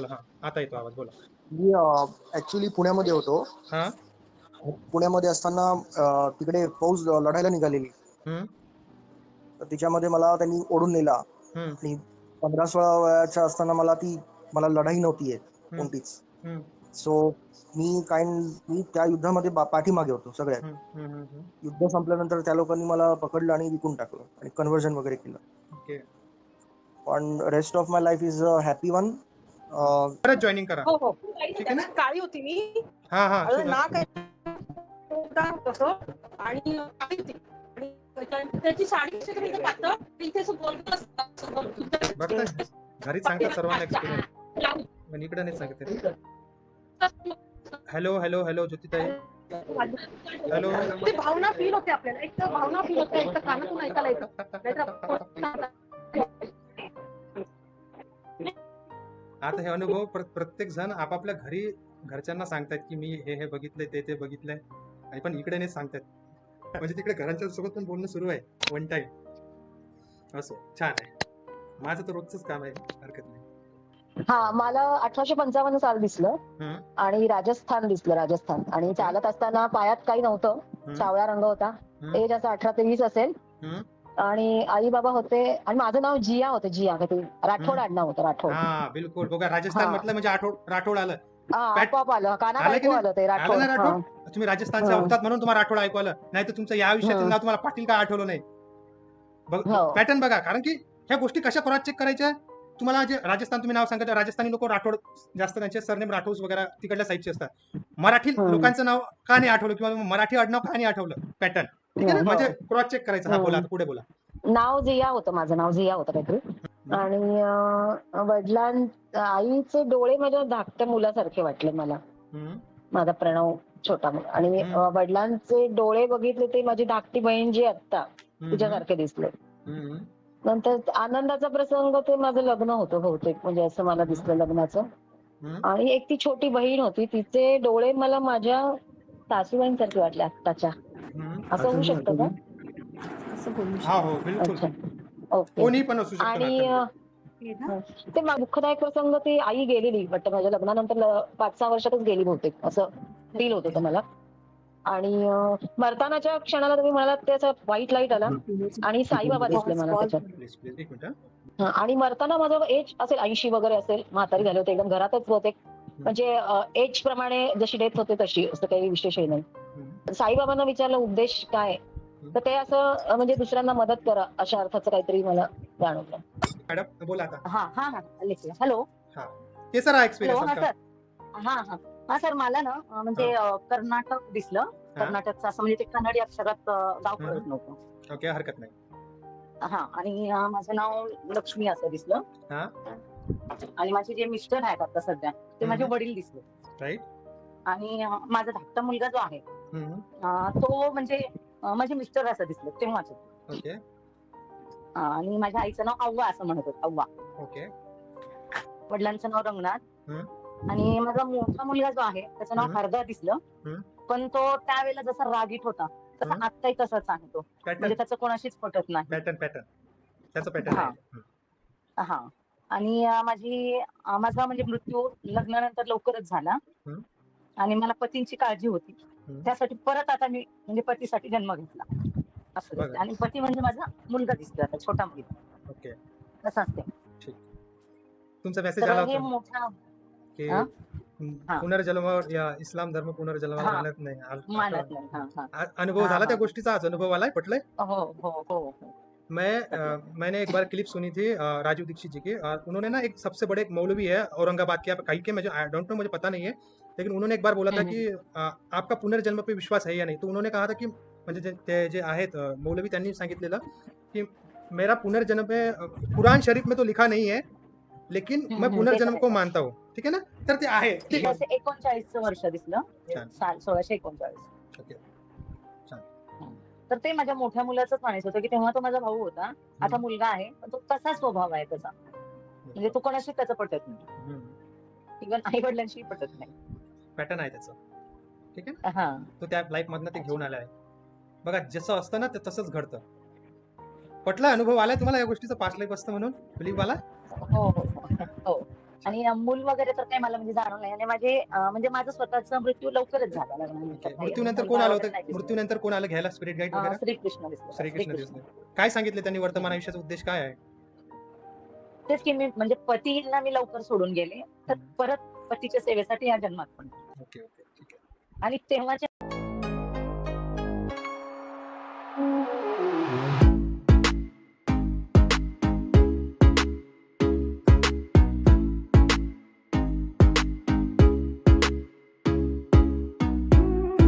बोला हा. आता येतो आवाज बोला. मी ऍक्च्युली पुण्यामध्ये होतो. हा? पुण्यामध्ये असताना अं, तिकडे फौज लढायला निघालेली. हम्म. तर तिच्यामध्ये मला त्यांनी ओढून नेला. हम्म. आणि पंधरा सोळा वयाच्या असताना मला ती मला लढाई नव्हती येत कोणतीच. हम्म. सो मी काय मी त्या युद्धामध्ये बा- पाठीमागे होतो सगळ्यात. हम्म, हम्म, हम्म, हम्म. युद्ध संपल्यानंतर त्या लोकांनी मला पकडलं आणि विकून टाकलं आणि कन्व्हर्जन वगैरे केलं. ओके. पण rest of my life is a happy one परत जॉईनिंग करा. हो हो. ठीक आहे ना? काळी होती मी. हा हा माझं. नाक आहे होतं आणि काळी होती. आणि त्या- त्याची साडी कशी तरी इथे पातळ इथे असं बोलत असतं, असं बोलत बरं असतं. तर घरी सांगतात सर्वांना एक्सपिरियन्स पण इकडे नाही सांगते हॅलो हॅलो हॅलो ज्योतिताई. हॅलो ते भावना फील होते आपल्याला. एक तर भावना फील होते एक तर कानातून ऐकायला येतं. नाहीतर आता हे अनुभव प्र- प्रत्येक जण आपापल्या घरी घरच्यांना सांगतायत की मी हे हे बघितलंय ते ते बघितलंय. आणि पण इकडे नाही सांगतायत. म्हणजे तिकडे घरांच्या सोबत पण बोलणं सुरू आहे. वन टाइम असं. छान आहे. माझं तर रोजच काम आहे. हरकत नाही. हा मला अठराशे पंचावन्न साल दिसलं. आणि राजस्थान दिसलं राजस्थान. आणि चालत असताना पायात काही नव्हतं. सावळा रंग होता. एज असं अठरा ते वीस असेल. आणि आई बाबा होते आणि माझं नाव जिया होतं जिया का ते राठोड. आडनाव होतं राठोड हा बिलकुल बघा राजस्थान हा. म्हटलं म्हणजे आठवड राठोड आलं हा, पॅट- आपोआप आलं कानात आलं की ऐकू नाही? आलं ते राठोड आलं ना हा. राठोड? तुम्ही राजस्थानचे हा. होतात म्हणून तुम्हाला राठोड ऐकू आलं नाही तर तुमचं या आयुष्यातील हा. नाव तुम्हाला पाटील का आठवलं नाही बघ हो. पॅटर्न बघा कारण की ह्या गोष्टी कशा क्रॉस चेक करायच्या तुम्हाला जे राजस्थान तुम्ही नाव सांगता राजस्थानी लोक राठोड जास्त त्यांचे सरनेम राठोड वगैरे तिकडल्या साईडचे असतात मराठी हम्म. लोकांचं नाव का नाही आठवलं किंवा मराठी आडनाव का नाही आठवलं पॅटर्न ठीक आहे ना हो. म्हणजे क्रॉस चेक करायचं हा. बोला आता पुढे बोला नाव जिया होतं माझं नाव जिया होतं काहीतरी आणि अं, वडिलां आईचे डोळे माझ्या धाकट्या मुलासारखे वाटले मला हम्म. माझा प्रणव छोटा मुलगा आणि हम्म. अं, वडिलांचे डोळे बघितले ते माझी धाकटी बहीण जी आत्ता हम्म. तिच्यासारखे दिसले हम्म. नंतर आनंदाचा प्रसंग ते माझं लग्न होतं बहुतेक म्हणजे असं मला दिसलं लग्नाचं हम्म. आणि एक ती छोटी बहीण होती तिचे डोळे मला माझ्या सासूबाईंसारखे वाटले आत्ताच्या. असं होऊ शकतं का? हा हो बिलकुल. अच्छा. ओके. कोणी पण असू शकतं आणि. अं, ते मा- दुःखदायक प्रसंग ती आई गेलेली वाटतं माझ्या लग्नानंतर ल- पाच सहा वर्षातच गेली बहुतेक. असं फील होत होतं मला. आणि अं, मरतानाच्या क्षणाला तुम्ही म्हणालात त्याचा व्हाईट लाइट आला. आणि साईबाबा दिसले मला त्याच्यात. एक मिनिट. हा. हं, आणि मरताना माझं एज असेल ऐंशी वगैरे असेल म्हातारी झाले होते एकदम घरातच बहुतेक. म्हणजे एज प्रमाणे जशी डेथ होते तशी असं काही विशेषही नाही. हम्म. साईबाबांना विचारलं उद्देश काय? तर ते असं म्हणजे दुसऱ्यांना मदत करा अशा अर्थाचं काहीतरी मला जाणवलं. मॅडम बोला आता. हा हा हा हॅलो? ते सर हा हॅलो एक्सपिरियन्स हा सर. हा हा. हा सर मला ना अं, म्हणजे अं, कर्नाटक दिसलं. कर्नाटकचं असं म्हणजे ते कन्नडी अक्षरात अं, गाव. कळत नव्हतं. ओके हरकत नाही. हा आणि अं, माझं नाव लक्ष्मी असं दिसलं. हा. आणि माझे जे मिस्टर आहेत आता सध्या ते माझे हम्म. वडील दिसले. आणि अं, माझा धाकटा मुलगा जो आहे अं, तो म्हणजे अं, माझे मिस्टर असं दिसलं तेव्हाच ओके. आणि माझ्या आईचं नाव अव्वा असं म्हणत होत अव्वा. ओके. वडिलांचं नाव रंगनाथ. आणि माझा मोठा मुलगा जो आहे त्याचं नाव हम्म. हरदा दिसलं. हम्म. पण तो त्यावेळेला जसा रागीट होता तसा हम्म. आत्ताही तसाच आहे तो म्हणजे पॅटर्न त्याचं कोणाशीच पटत नाही. पॅटर्न पॅटर्न त्याचं पॅटर्न हा. आहे. हा. आणि अं, माझी अं, माझा म्हणजे मृत्यू लग्नानंतर लवकरच झाला. हम्म. आणि मला पतींची काळजी होती. त्यासाठी परत आता मी म्हणजे पतीसाठी जन्म घेतला. असं. आणि पती म्हणजे माझा मुलगा दिसतो आता छोटा मुलगा. ओके. तसा असते तुमचा मेसेज आला होता. मोठा की. पुनर्जन्मावर या इस्लाम धर्म पुनर्जन्मावर. मानत नाही. अनुभव झाला त्या. गोष्टीचा? आज अनुभव आलाय? पटलंय? हो हो हो हो. मैं अ, मैंने एक बार क्लिप सुनी थी अ, राजू दीक्षित जी की। और उन्होंने ना एक सबसे बड़े एक मौलवी है औरंगाबाद के आप कहीं के मुझे आई डोंट नो मुझे पता नहीं है लेकिन उन्होंने एक बार बोला था हम्म. की आपका पुनर्जन्म पे विश्वास है या नहीं? तो उन्होंने कहा था की म्हणजे जे- ते जे आहेत मौलवी त्यांनी सांगितलेलं की मेरा पुनर्जन्म पे कुरान शरीफ में तो लिखा नहीं है लेकिन हम्म, मैं हम्म, पुनर्जन्म को मानता हूँ। ठीक है ना? तर ते आहे एकोणचाळीस वर्ष दिसलं सोळाशे एकोणचाळीस. तर ते माझ्या मोठ्या मुलाच म्हणायचं होतं की तेव्हा तो माझा भाऊ होता. आता. मुलगा आहे पण तो तसा स्वभाव आहे त्याचा. म्हणजे तो कोणाशी त्याचा पटत नाही. इव्हन आई वडिलांशी पटत नाही. पॅटर्न आहे त्याचं. ठीक आहे ना? हा. तो त्या लाईफ मधनं ते घेऊन आलाय बघा जसं असतं ना ते तसंच घडतं. पटला अनुभव आलाय तुम्हाला या गोष्टीचा? पाच लाईफ असतं म्हणून? बिलीव्ह आला? हो हो. हो. आणि मूल वगैरे तर काही मला म्हणजे जाणवलं नाही. आणि माझे अं, म्हणजे माझा स्वतःचा मृत्यू लवकरच झाला लग्नानंतर. मृत्यूनंतर कोण आलं होतं. मृत्यूनंतर कोण आलं घ्यायला? स्पिरिट गाईड अं, वगैरे? श्रीकृष्ण श्रीकृष्ण दिसले. काय सांगितले त्यांनी? वर्तमान आयुष्याचा उद्देश काय आहे? तेच की मी म्हणजे पतीला मी लवकर सोडून गेले. तर परत पतीच्या सेवेसाठी या जन्मात पण ओके ओके ठीक आहे. आणि तेव्हाचे